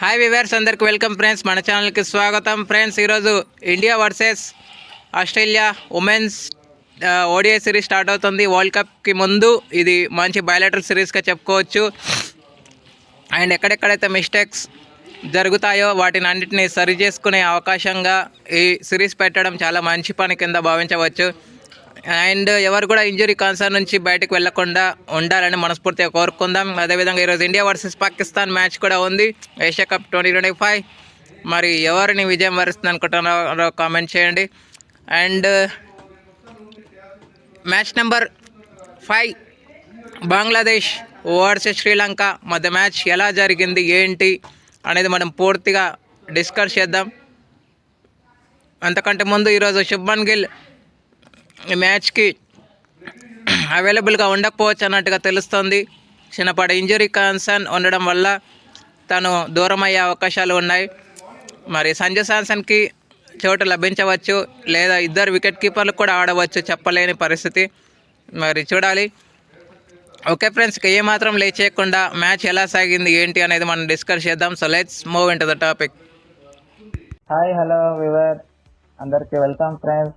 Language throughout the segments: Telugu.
హాయ్ వివర్స్ అందరికి వెల్కమ్ ఫ్రెండ్స్ మన ఛానల్కి స్వాగతం. ఫ్రెండ్స్ ఈరోజు India versus Australia women's ODI series start అవుతుంది. వరల్డ్ కప్కి ముందు ఇది మంచి బయలాటరల్ సిరీస్గా చెప్పుకోవచ్చు. అండ్ ఎక్కడెక్కడైతే మిస్టేక్స్ జరుగుతాయో వాటిని అన్నింటినీ సరి చేసుకునే అవకాశంగా ఈ సిరీస్ పెట్టడం చాలా మంచి పని కింద భావించవచ్చు. అండ్ ఎవరు కూడా ఇంజరీ కాన్సర్ నుంచి బయటకు వెళ్ళకుండా ఉండాలని మనస్ఫూర్తిగా కోరుకుందాం. అదేవిధంగా ఈరోజు ఇండియా వర్సెస్ పాకిస్తాన్ మ్యాచ్ కూడా ఉంది. Asia Cup twenty twenty five. మరి ఎవరిని విజయం వరిస్తుంది అనుకుంటున్నారో కామెంట్ చేయండి. And match number five Bangladesh versus Sri Lanka మధ్య మ్యాచ్ ఎలా జరిగింది ఏంటి అనేది మనం పూర్తిగా డిస్కస్ చేద్దాం. అంతకంటే ముందు ఈరోజు శుభ్మన్ గిల్ మ్యాచ్కి అవైలబుల్గా ఉండకపోవచ్చు అన్నట్టుగా తెలుస్తుంది. చిన్నపాటి ఇంజరీ కన్సర్న్ ఉండడం వల్ల తను దూరం అయ్యే అవకాశాలు ఉన్నాయి. మరి సంజయ్ శాంసన్కి చోటు లభించవచ్చు లేదా ఇద్దరు వికెట్ కీపర్లు కూడా ఆడవచ్చు చెప్పలేని పరిస్థితి. మరి చూడాలి. ఓకే ఫ్రెండ్స్ ఏమాత్రం లేచేయకుండా మ్యాచ్ ఎలా సాగింది ఏంటి అనేది మనం డిస్కస్ చేద్దాం. So let's move in to the topic hi hello viewer అందరికీ వెల్కమ్ ఫ్రెండ్స్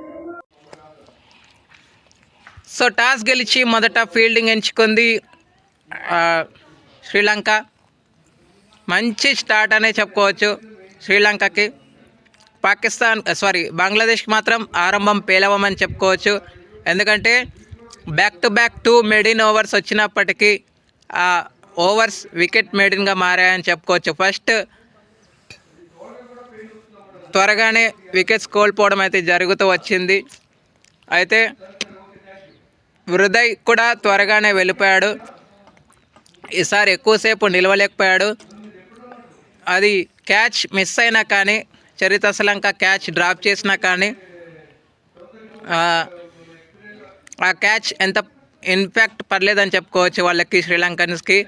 సో టాస్ గెలిచి మొదట ఫీల్డింగ్ ఎంచుకుంది శ్రీలంక. మంచి స్టార్ట్ అనే చెప్పుకోవచ్చు శ్రీలంకకి. పాకిస్తాన్ సారీ బంగ్లాదేశ్కి మాత్రం ఆరంభం పేలవమని చెప్పుకోవచ్చు. ఎందుకంటే back to back two maiden overs వచ్చినప్పటికీ ఆ ఓవర్స్ వికెట్ మెడిన్గా మారాయని చెప్పుకోవచ్చు. ఫస్ట్ త్వరగానే వికెట్స్ కోల్పోవడం అయితే జరుగుతూ వచ్చింది. అయితే హృదయ్ కూడా త్వరగానే వెళ్ళిపోయాడు. ఈసారి ఎక్కువసేపు నిలవలేకపోయాడు. అది క్యాచ్ మిస్ అయినా కానీ చరిత శ్రీలంక క్యాచ్ డ్రాప్ చేసినా కానీ ఆ, ఆ క్యాచ్ ఎంత ఇన్ఫ్యాక్ట్ పర్లేదని చెప్పుకోవచ్చు వాళ్ళకి శ్రీలంకన్స్కి.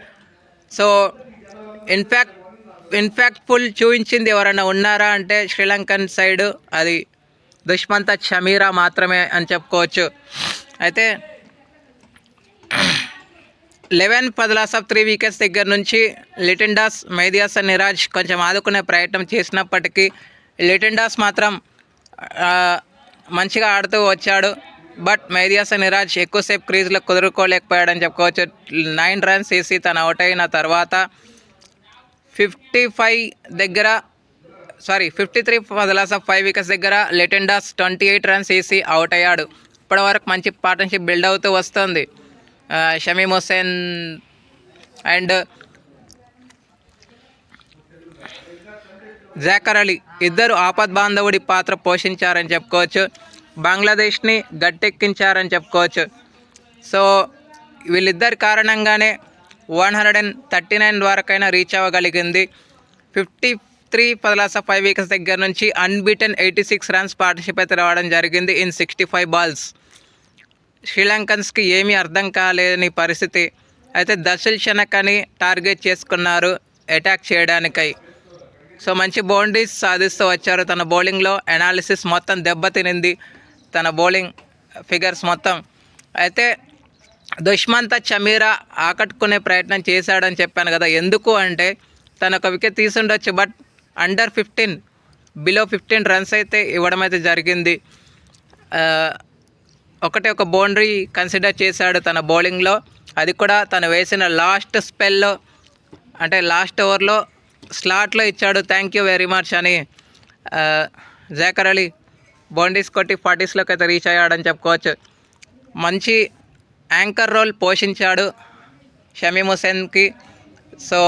సో ఇన్ఫ్యాక్ట్ ఇన్ఫ్యాక్ట్ఫుల్ చూపించింది ఎవరైనా ఉన్నారా అంటే శ్రీలంకన్ సైడ్ అది దుష్మంత షమీరా మాత్రమే అని చెప్పుకోవచ్చు. అయితే eleven for the loss of three wickets దగ్గర నుంచి లిటెండాస్ మైదియాస్ నిరాజ్ కొంచెం ఆదుకునే ప్రయత్నం చేసినప్పటికీ లిటెండాస్ మాత్రం మంచిగా ఆడుతూ వచ్చాడు. బట్ మైదియాస్ నిరాజ్ ఎక్కువసేపు క్రీజ్లో కుదురుకోలేకపోయాడని చెప్పుకోవచ్చు. నైన్ రన్స్ వేసి తను అవుట్ అయిన తర్వాత ఫిఫ్టీ ఫైవ్ దగ్గర sorry fifty three for the loss of five wickets దగ్గర లెటెండాస్ ట్వంటీ ఎయిట్ రన్స్ వేసి అవుట్ అయ్యాడు. ఇప్పటివరకు మంచి పార్ట్నర్షిప్ బిల్డ్ అవుతూ వస్తుంది. షమీమ్ హుస్సేన్ అండ్ జాకర్ అలీ. ఇద్దరు ఆపద్ బాంధవుడి పాత్ర పోషించారని చెప్పుకోవచ్చు. బంగ్లాదేశ్ని గట్టెక్కించారని చెప్పుకోవచ్చు. సో వీళ్ళిద్దరి కారణంగానే one hundred and thirty nine వరకైనా reach అవ్వగలిగింది. Fifty three for the loss five wickets దగ్గర నుంచి unbeaten eighty six runs partnership అయితే రావడం జరిగింది ఇన్ సిక్స్టీ ఫైవ్ బాల్స్. శ్రీలంకన్స్కి ఏమీ అర్థం కాలేని పరిస్థితి. అయితే దశల్ షనకని టార్గెట్ చేసుకున్నారు అటాక్ చేయడానికై. సో మంచి బౌండరీస్ సాధిస్తూ వచ్చారు. తన బౌలింగ్లో అనాలిసిస్ మొత్తం దెబ్బతినింది. తన బౌలింగ్ ఫిగర్స్ మొత్తం. అయితే దుష్మంత చమీరా ఆకట్టుకునే ప్రయత్నం చేశాడని చెప్పాను కదా. ఎందుకు అంటే తను ఒక wicket తీసుండొచ్చు but under fifteen below fifteen runs అయితే ఇవ్వడం అయితే జరిగింది. ఒకటే ఒక బౌండరీ కన్సిడర్ చేశాడు తన బౌలింగ్లో. అది కూడా తను వేసిన లాస్ట్ స్పెల్లో అంటే లాస్ట్ ఓవర్లో స్లాట్లో ఇచ్చాడు. థ్యాంక్ యూ వెరీ మచ్ అని జాకర్ అలీ బౌండరీస్ కొట్టి ఫార్టీస్లోకి అయితే రీచ్ అయ్యాడని చెప్పుకోవచ్చు. మంచి యాంకర్ రోల్ పోషించాడు షమీమ్ హుసేన్కి సో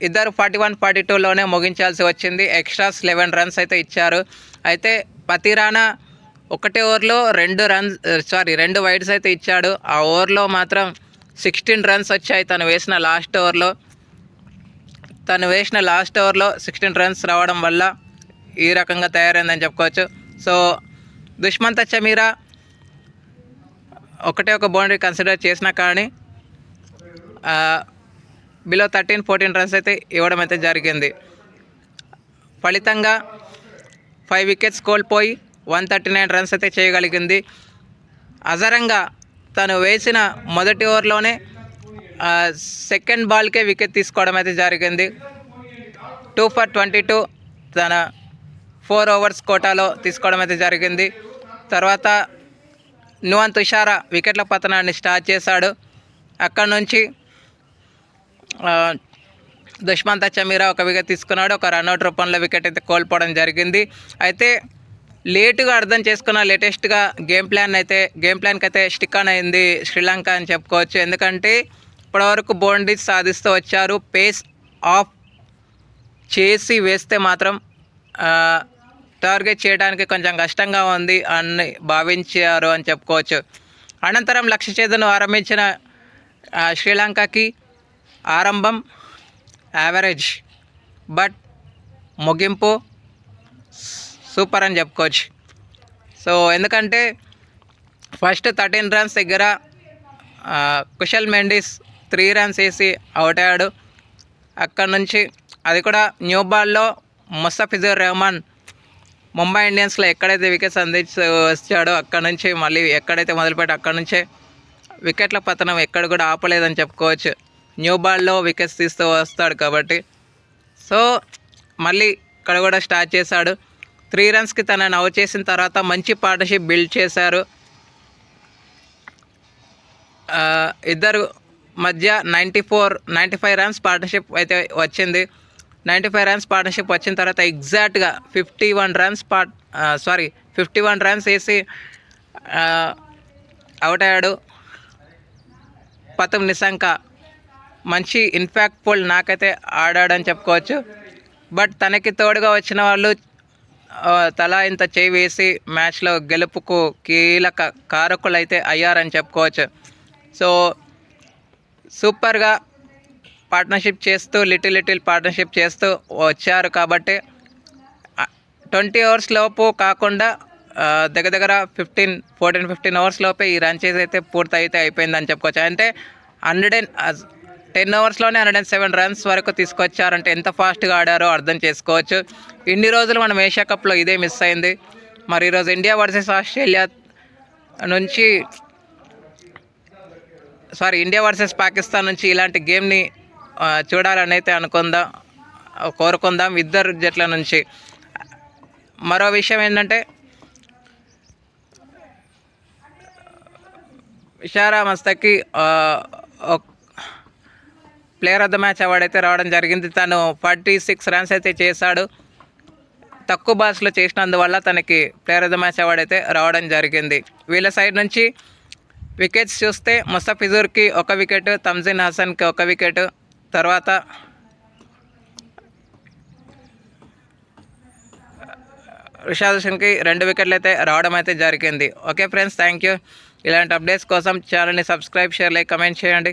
ఇద్దరు ఫార్టీ వన్ ఫార్టీ టూలోనే ముగించాల్సి వచ్చింది. ఎక్స్ట్రాస్ లెవెన్ రన్స్ అయితే ఇచ్చారు. అయితే పతిరానా ఒకటే ఓవర్లో రెండు రన్స్ సారీ రెండు వైడ్స్ అయితే ఇచ్చాడు. ఆ ఓవర్లో మాత్రం సిక్స్టీన్ రన్స్ వచ్చాయి. తను వేసిన లాస్ట్ ఓవర్లో తను వేసిన లాస్ట్ ఓవర్లో సిక్స్టీన్ రన్స్ రావడం వల్ల ఈ రకంగా తయారైందని చెప్పుకోవచ్చు. సో దుష్మంత చమీరా ఒకటే ఒక బౌండరీ కన్సిడర్ చేసినా కానీ బిలో థర్టీన్ ఫోర్టీన్ రన్స్ అయితే ఇవ్వడం అయితే జరిగింది. ఫలితంగా ఫైవ్ వికెట్స్ కోల్పోయి వన్ థర్టీ నైన్ రన్స్ అయితే చేయగలిగింది. అజరంగా తను వేసిన మొదటి ఓవర్లోనే సెకండ్ బాల్కే వికెట్ తీసుకోవడం అయితే జరిగింది. టూ ఫర్ ట్వంటీ టూ తన ఫోర్ ఓవర్స్ కోటాలో తీసుకోవడం అయితే జరిగింది. తర్వాత నువన్ తుషారా వికెట్ల పతనాన్ని స్టార్ట్ చేశాడు. అక్కడ నుంచి దుష్మంత చమీరా ఒక వికెట్ తీసుకున్నాడు. ఒక రన్అట్ రూపంలో వికెట్ అయితే కోల్పోవడం జరిగింది. అయితే లేటుగా అర్థం చేసుకున్న లేటెస్ట్గా గేమ్ ప్లాన్ అయితే గేమ్ ప్లాన్కి అయితే స్టిక్ ఆన్ అయింది శ్రీలంక అని చెప్పుకోవచ్చు. ఎందుకంటే ఇప్పటివరకు బౌండరీస్ సాధిస్తూ వచ్చారు. పేస్ ఆఫ్ చేసి వేస్తే మాత్రం టార్గెట్ చేయడానికి కొంచెం కష్టంగా ఉంది అని భావించారు అని చెప్పుకోవచ్చు. అనంతరం లక్ష్య చేతను ఆరంభించిన శ్రీలంకకి ఆరంభం యావరేజ్ బట్ ముగింపు సూపర్ అని చెప్పుకోవచ్చు. సో ఎందుకంటే ఫస్ట్ థర్టీన్ రన్స్ దగ్గర కుషల్ మెండిస్ త్రీ రన్స్ వేసి అవుట్ అయ్యాడు. అక్కడ నుంచి అది కూడా న్యూ బాల్లో ముస్తఫిజుర్ రెహమాన్ ముంబై ఇండియన్స్లో ఎక్కడైతే వికెట్స్ అందించి వచ్చాడో అక్కడ నుంచి మళ్ళీ ఎక్కడైతే మొదలుపెట్టి అక్కడ నుంచే వికెట్ల పతనం ఎక్కడ కూడా ఆపలేదని చెప్పుకోవచ్చు. న్యూ బాల్లో వికెట్స్ తీస్తూ వస్తాడు కాబట్టి. సో మళ్ళీ ఇక్కడ కూడా స్టార్ట్ చేశాడు. త్రీ రన్స్కి తనని అవుట్ చేసిన తర్వాత మంచి పార్ట్నర్షిప్ బిల్డ్ చేశారు. ఇద్దరు మధ్య ninety four ninety five runs partnership అయితే వచ్చింది. నైంటీ ఫైవ్ రన్స్ పార్ట్నర్షిప్ వచ్చిన తర్వాత ఎగ్జాక్ట్గా fifty one runs part sorry fifty one runs వేసి అవుట్ అయ్యాడు. పతం నిశాంక మంచి ఇన్ఫాక్ట్ఫుల్ నాకైతే ఆడాడని చెప్పుకోవచ్చు. బట్ తనకి తోడుగా వచ్చిన వాళ్ళు తలా ఇంత చేయి వేసి మ్యాచ్లో గెలుపుకు కీలక కారకులు అయితే అయ్యారని చెప్పుకోవచ్చు. సో సూపర్గా పార్ట్నర్షిప్ చేస్తూ లిటిల్ లిటిల్ పార్ట్నర్షిప్ చేస్తూ వచ్చారు కాబట్టి ట్వంటీ అవర్స్ లోపు కాకుండా దగ్గర దగ్గర ఫిఫ్టీన్ ఫోర్టీన్ ఫిఫ్టీన్ అవర్స్ లోపే ఈ రన్ చేసి అయితే పూర్తి అయితే అయిపోయిందని చెప్పుకోవచ్చు. అంటే హండ్రెడ్ అండ్ టెన్ అవర్స్లోనే హండ్రెడ్ అండ్ సెవెన్ రన్స్ వరకు తీసుకొచ్చారంటే ఎంత ఫాస్ట్గా ఆడారో అర్థం చేసుకోవచ్చు. ఇన్ని రోజులు మనం ఏషియా కప్లో ఇదే మిస్ అయింది. మరి ఈరోజు ఇండియా వర్సెస్ ఆస్ట్రేలియా నుంచి సారీ ఇండియా వర్సెస్ పాకిస్తాన్ నుంచి ఇలాంటి గేమ్ని చూడాలని అయితే అనుకుందాం కోరుకుందాం ఇద్దరు జట్ల నుంచి. మరో విషయం ఏంటంటే విషారా మస్తకి player of the match award అయితే రావడం జరిగింది. తను ఫార్టీ సిక్స్ రన్స్ అయితే చేశాడు. తక్కువ బాల్స్లో చేసినందువల్ల తనకి player of the match award అయితే రావడం జరిగింది. వీళ్ళ సైడ్ నుంచి వికెట్స్ చూస్తే ముస్తఫిజూర్కి ఒక వికెట్ తమ్జిన్ హసన్కి ఒక వికెట్ తర్వాత రిషాద్ హసన్కి రెండు వికెట్లు అయితే రావడం అయితే జరిగింది. ఓకే ఫ్రెండ్స్ థ్యాంక్ యూ ఇలాంటి అప్డేట్స్ కోసం ఛానల్ని సబ్స్క్రైబ్ షేర్ లైక్ కమెంట్ చేయండి.